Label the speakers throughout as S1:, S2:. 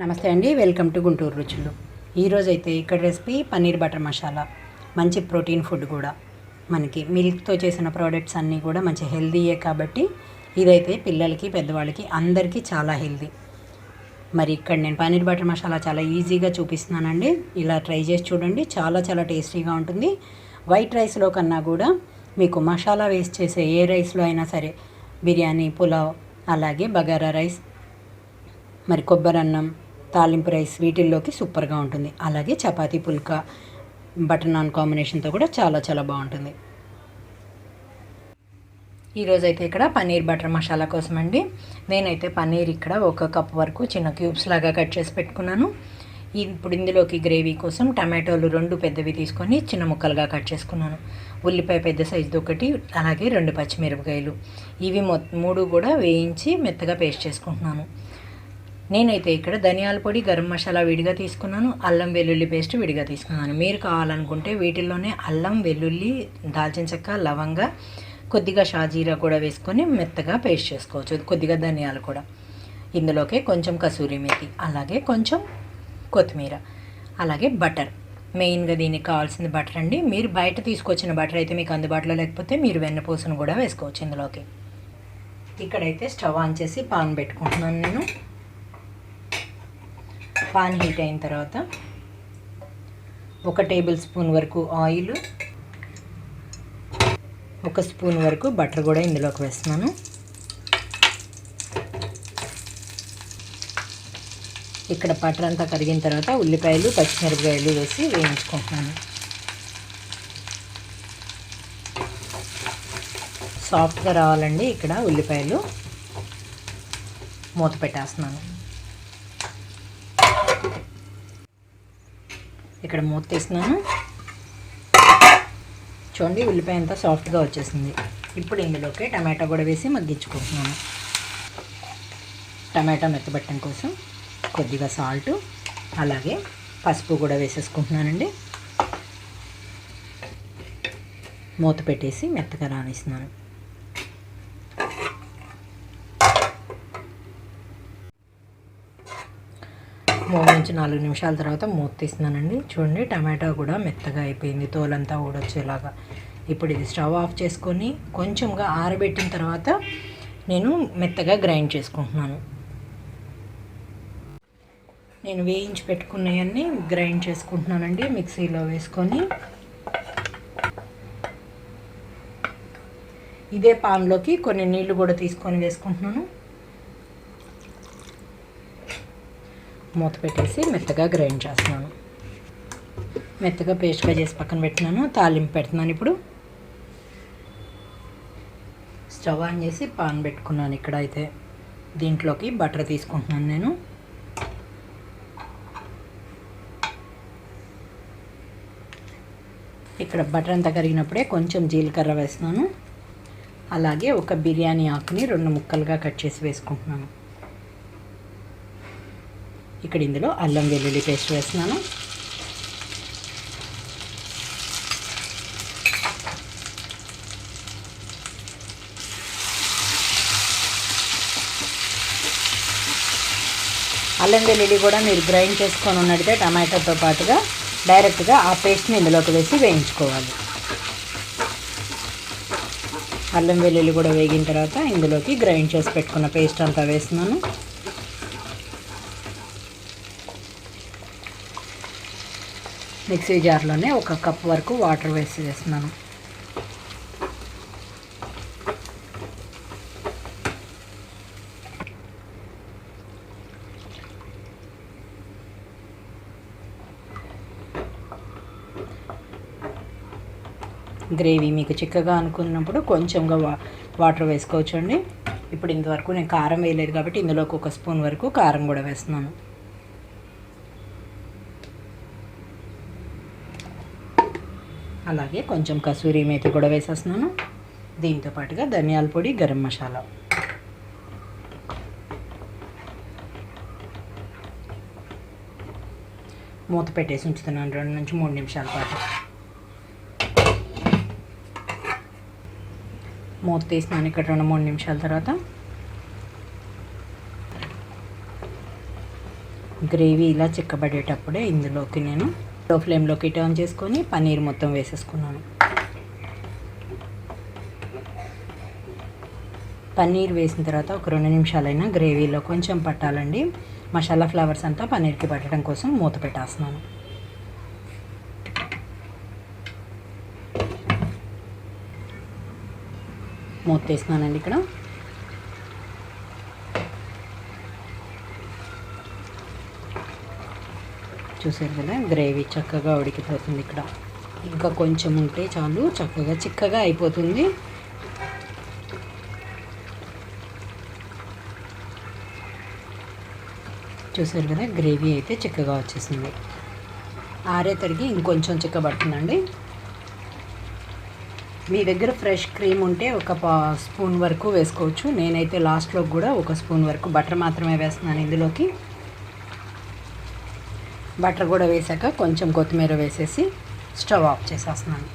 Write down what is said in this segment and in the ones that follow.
S1: నమస్తే అండి welcome to Guntur రుచులు. ఈరోజు అయితే ఇక్కడ రెసిపీ పన్నీర్ బటర్ మసాలా. మంచి ప్రోటీన్ ఫుడ్ కూడా. మనకి మిల్క్తో చేసిన ప్రోడక్ట్స్ అన్నీ కూడా మంచి హెల్దీయే కాబట్టి ఇదైతే పిల్లలకి పెద్దవాళ్ళకి అందరికీ చాలా హెల్దీ. మరి ఇక్కడ నేను పన్నీర్ బటర్ మసాలా చాలా ఈజీగా చూపిస్తున్నానండి. ఇలా ట్రై చేసి చూడండి చాలా చాలా టేస్టీగా ఉంటుంది. వైట్ రైస్లో కన్నా కూడా మీకు మసాలా వేస్ట్ చేసే ఏ రైస్లో అయినా సరే బిర్యానీ పులావ్ అలాగే బగారా రైస్ మరి కొబ్బరి అన్నం తాలింపు రైస్ వీటిల్లోకి సూపర్గా ఉంటుంది. అలాగే చపాతీ పుల్కా బటర్ నాన్ కాంబినేషన్తో కూడా చాలా చాలా బాగుంటుంది. ఈరోజైతే ఇక్కడ పన్నీర్ బటర్ మసాలా కోసం అండి నేనైతే పన్నీర్ ఇక్కడ ఒక కప్ వరకు చిన్న క్యూబ్స్ లాగా కట్ చేసి పెట్టుకున్నాను. ఇప్పుడు ఇందులోకి గ్రేవీ కోసం టమాటోలు రెండు పెద్దవి తీసుకొని చిన్న ముక్కలుగా కట్ చేసుకున్నాను. ఉల్లిపాయ పెద్ద సైజుది ఒకటి అలాగే రెండు పచ్చిమిరపకాయలు. ఇవి మొ మూడు కూడా వేయించి మెత్తగా పేస్ట్ చేసుకుంటున్నాను. నేనైతే ఇక్కడ ధనియాల పొడి గరం మసాలా విడిగా తీసుకున్నాను అల్లం వెల్లుల్లి పేస్ట్ విడిగా తీసుకున్నాను. మీరు కావాలనుకుంటే వీటిల్లోనే అల్లం వెల్లుల్లి దాల్చిన చెక్క లవంగ కొద్దిగా షాజీరా కూడా వేసుకొని మెత్తగా పేస్ట్ చేసుకోవచ్చు. కొద్దిగా ధనియాలు కూడా. ఇందులోకి కొంచెం కసూరి మేతి అలాగే కొంచెం కొత్తిమీర అలాగే బటర్. మెయిన్గా దీనికి కావాల్సింది బటర్ అండి. మీరు బయట తీసుకొచ్చిన బటర్ అయితే మీకు అందుబాటులో లేకపోతే మీరు వెన్నపూసను కూడా వేసుకోవచ్చు ఇందులోకి. ఇక్కడైతే స్టవ్ ఆన్ చేసి పాన్ పెట్టుకుంటున్నాను నేను. పాన్ హీట్ అయిన తర్వాత ఒక టేబుల్ స్పూన్ వరకు ఆయిల్ ఒక స్పూన్ వరకు బటర్ కూడా ఇందులోకి వేస్తున్నాను. ఇక్కడ బటర్ అంతా కరిగిన తర్వాత ఉల్లిపాయలు పచ్చిమిరపకాయలు వేసి వేయించుకుంటున్నాను. సాఫ్ట్గా రావాలండి ఇక్కడ ఉల్లిపాయలు. మూత పెట్టేస్తున్నాను. ఇక్కడ మూత తీస్తున్నాను. చూడండి ఉల్లిపాయ అంతా సాఫ్ట్గా వచ్చేసింది. ఇప్పుడు ఇందులోకి టమాటా కూడా వేసి మగ్గించుకుంటున్నాను. టమాటా మెత్తబట్టడం కోసం కొద్దిగా సాల్ట్ అలాగే పసుపు కూడా వేసేసుకుంటున్నానండి. మూత పెట్టేసి మెత్తగా రానిస్తున్నాను. మూడు నుంచి నాలుగు నిమిషాల తర్వాత మూత తీస్తున్నానండి. చూడండి టమాటా కూడా మెత్తగా అయిపోయింది. తోలంతా ఊడొచ్చేలాగా. ఇప్పుడు ఇది స్టవ్ ఆఫ్ చేసుకొని కొంచెంగా ఆరబెట్టిన తర్వాత నేను మెత్తగా గ్రైండ్ చేసుకుంటున్నాను. నేను వేయించి పెట్టుకున్నవన్నీ గ్రైండ్ చేసుకుంటున్నానండి మిక్సీలో వేసుకొని. ఇదే పాన్లోకి కొన్ని నీళ్ళు కూడా తీసుకొని వేసుకుంటున్నాను. మూత పెట్టేసి మెత్తగా గ్రైండ్ చేస్తున్నాను. మెత్తగా పేస్ట్గా చేసి పక్కన పెట్టినాను తాలింపు పెడుతున్నాను ఇప్పుడు. స్టవ్ ఆన్ చేసి పాన్ పెట్టుకున్నాను ఇక్కడ అయితే. దీంట్లోకి బటర్ తీసుకుంటున్నాను నేను. ఇక్కడ బటర్ అంతా కరిగినప్పుడే కొంచెం జీలకర్ర వేస్తున్నాను. అలాగే ఒక బిర్యానీ ఆకుని రెండు ముక్కలుగా కట్ చేసి వేసుకుంటున్నాను. ఇక్కడ ఇందులో అల్లం వెల్లుల్లి పేస్ట్ వేస్తున్నాను. అల్లం వెల్లుల్లి కూడా మీరు గ్రైండ్ చేసుకొని ఉన్నట్టే టమాటాతో పాటుగా డైరెక్ట్గా ఆ పేస్ట్ని ఇందులోకి వేసి వేయించుకోవాలి. అల్లం వెల్లుల్లి కూడా వేగిన తర్వాత ఇందులోకి గ్రైండ్ చేసి పెట్టుకున్న పేస్ట్ అంతా వేస్తున్నాను. మిక్సీ జార్లోనే ఒక కప్ వరకు వాటర్ వేసి వేస్తున్నాను. గ్రేవీ మీకు చిక్కగా అనుకున్నప్పుడు కొంచెంగా వా వాటర్ వేసుకోవచ్చండి. ఇప్పుడు ఇంతవరకు నేను కారం వేయలేదు కాబట్టి ఇందులోకి ఒక స్పూన్ వరకు కారం కూడా వేస్తున్నాను. అలాగే కొంచెం కసూరి మేతి కూడా వేసేస్తున్నాను. దీంతో పాటుగా ధనియాల పొడి గరం మసాలా. మూత పెట్టేసి ఉంచుతున్నాను రెండు నుంచి మూడు నిమిషాల పాటు. మూత తీసినాను ఇక్కడ రెండు మూడు నిమిషాల తర్వాత. గ్రేవీ ఇలా చిక్కబడేటప్పుడే ఇందులోకి నేను లో ఫ్లేమ్లోకి టర్న్ చేసుకొని పన్నీర్ మొత్తం వేసేసుకున్నాను. పన్నీర్ వేసిన తర్వాత ఒక రెండు నిమిషాలైనా గ్రేవీలో కొంచెం పట్టాలండి. మసాలా ఫ్లేవర్స్ అంతా పన్నీర్కి పట్టడం కోసం మూత పెట్టేస్తున్నాను. మూత తీస్తున్నానండి ఇక్కడ. చూసారు కదా? గ్రేవీ చక్కగా ఉడికిపోతుంది ఇక్కడ. ఇంకా కొంచెం ఉంటే చాలు చక్కగా చిక్కగా అయిపోతుంది. చూసారు కదా? గ్రేవీ అయితే చిక్కగా వచ్చేసింది. ఆరే తడిగి ఇంకొంచెం చిక్కబడుతుందండి. మీ దగ్గర ఫ్రెష్ క్రీమ్ ఉంటే ఒక పా స్పూన్ వరకు వేసుకోవచ్చు. నేనైతే లాస్ట్లో కూడా ఒక స్పూన్ వరకు బటర్ మాత్రమే వేస్తున్నాను ఇందులోకి. బటర్ కూడా వేసాక కొంచెం కొత్తిమీర వేసేసి స్టవ్ ఆఫ్ చేసేస్తున్నాను.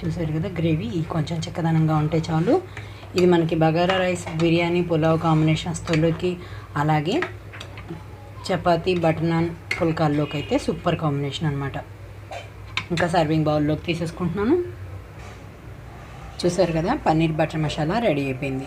S1: చూసారు కదా గ్రేవీ కొంచెం చిక్కదనంగా ఉంటే చాలు. ఇది మనకి బగారా రైస్ బిర్యానీ పులావ్ కాంబినేషన్స్తోలోకి అలాగే చపాతి బటర్ నాన్ పుల్కాల్లోకి అయితే సూపర్ కాంబినేషన్ అనమాట ఇంకా సర్వింగ్ బౌల్లోకి తీసేసుకుంటున్నాను. చూసారు కదా పన్నీర్ బటర్ మసాలా రెడీ అయిపోయింది.